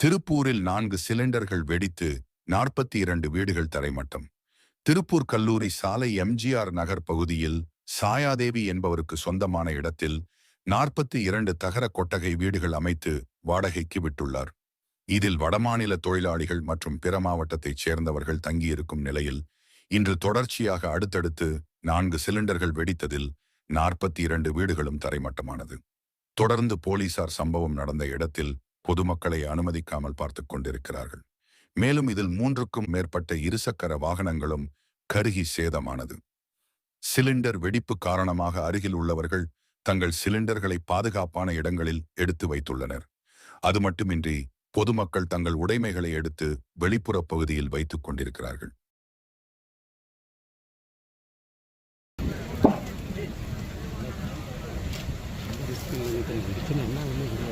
திருப்பூரில் நான்கு சிலிண்டர்கள் வெடித்து நாற்பத்தி இரண்டு வீடுகள் தரைமட்டம். திருப்பூர் கல்லூரி சாலை எம்ஜிஆர் நகர் பகுதியில் சாயாதேவி என்பவருக்கு சொந்தமான இடத்தில் நாற்பத்தி இரண்டு தகர கொட்டகை வீடுகள் அமைத்து வாடகைக்கு விட்டுள்ளார். இதில் வடமாநில தொழிலாளிகள் மற்றும் பிற மாவட்டத்தைச் சேர்ந்தவர்கள் தங்கியிருக்கும் நிலையில் இன்று தொடர்ச்சியாக அடுத்தடுத்து நான்கு சிலிண்டர்கள் வெடித்ததில் நாற்பத்தி இரண்டு வீடுகளும் தரைமட்டமானது. தொடர்ந்து போலீசார் சம்பவம் நடந்த இடத்தில் பொதுமக்களை அனுமதிக்காமல் பார்த்துக் கொண்டிருக்கிறார்கள். மேலும் இதில் மூன்றுக்கும் மேற்பட்ட இருசக்கர வாகனங்களும் கருகி சேதமானது. சிலிண்டர் வெடிப்பு காரணமாக அருகில் உள்ளவர்கள் தங்கள் சிலிண்டர்களை பாதுகாப்பான இடங்களில் எடுத்து வைத்துள்ளனர். அது மட்டுமின்றி பொதுமக்கள் தங்கள் உடைமைகளை எடுத்து வெளிப்புற பகுதியில் வைத்துக் கொண்டிருக்கிறார்கள். 真的，那那ที่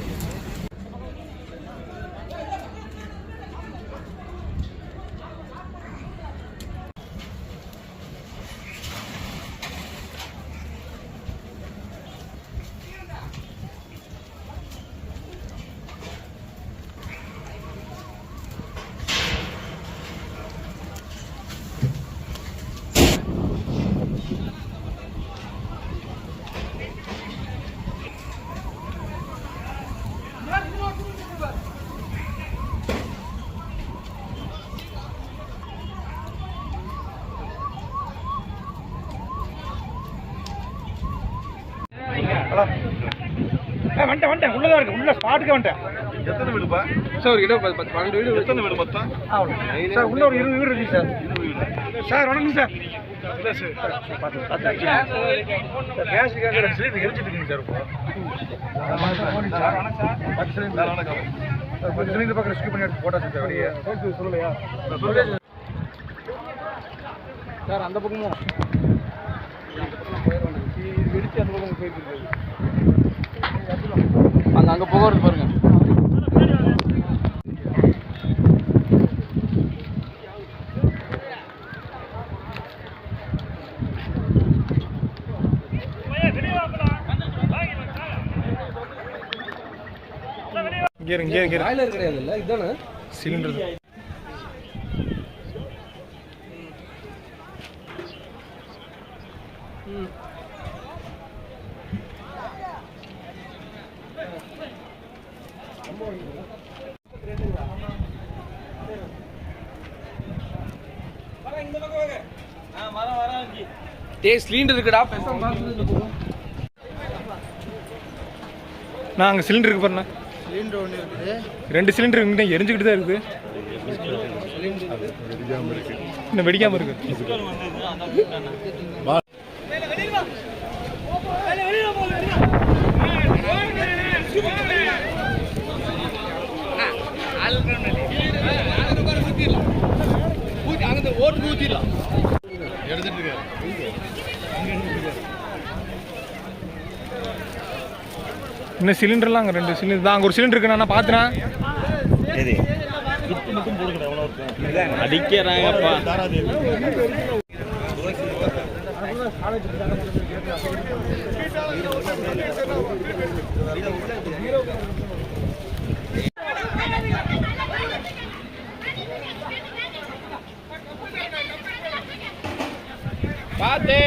வந்துட்டேன் வந்துட்டேன் உள்ளதா இருக்கு. உள்ள ஸ்பாட்டுக்கு வந்துட்டேன் எத்தனை வீடுப்பா? சார் ஒரு இடம் பத்து பன்னெண்டு வீடு எத்தனை வீடு மொத்தம்? சார் உள்ள ஒரு இருபது வீடு இருக்கு சார். சார் வணக்கம் சார். இல்லை சார்? பார்த்து சார் கேஸுக்காக ரெண்டு சிலிண்டர் எரிச்சிட்டு இருக்கீங்க சார் இப்போ. பத்து சிலிண்டர். வணக்கம். சார் பத்து சிலிண்டர் பக்கம் ரெஸ்க்யூ பண்ணி எடுத்து போட்டாச்சு சார் வெளியே. சொல்லலையா சார் அந்த பக்கமும். வெடிச்சு அந்த பக்கம் போயிருக்கு அங்க அங்க போகிறது பாருங்க. பாய்லர் கிடையாதுல்ல இதுதானே சிலிண்டர் தான். டேய் சிலிண்டர் இருக்குடா. நான் அங்கே சிலிண்டர் இருக்கு பாருண்ணா. சிலிண்டர் ஒன்று இருக்குது ரெண்டு சிலிண்டர் இங்கே எரிஞ்சுக்கிட்டு தான் இருக்குது. இன்னும் வெடிக்காமல் இருக்கு. எடுத்துட்டு இருக்காரு இன்னும் சிலிண்டர்லாம் அங்கே ரெண்டு சிலிண்டர் தான் அங்கே ஒரு சிலிண்டர் இருக்கு நான் பார்த்தேன் அடிக்கிறாங்கப்பா. பார்த்து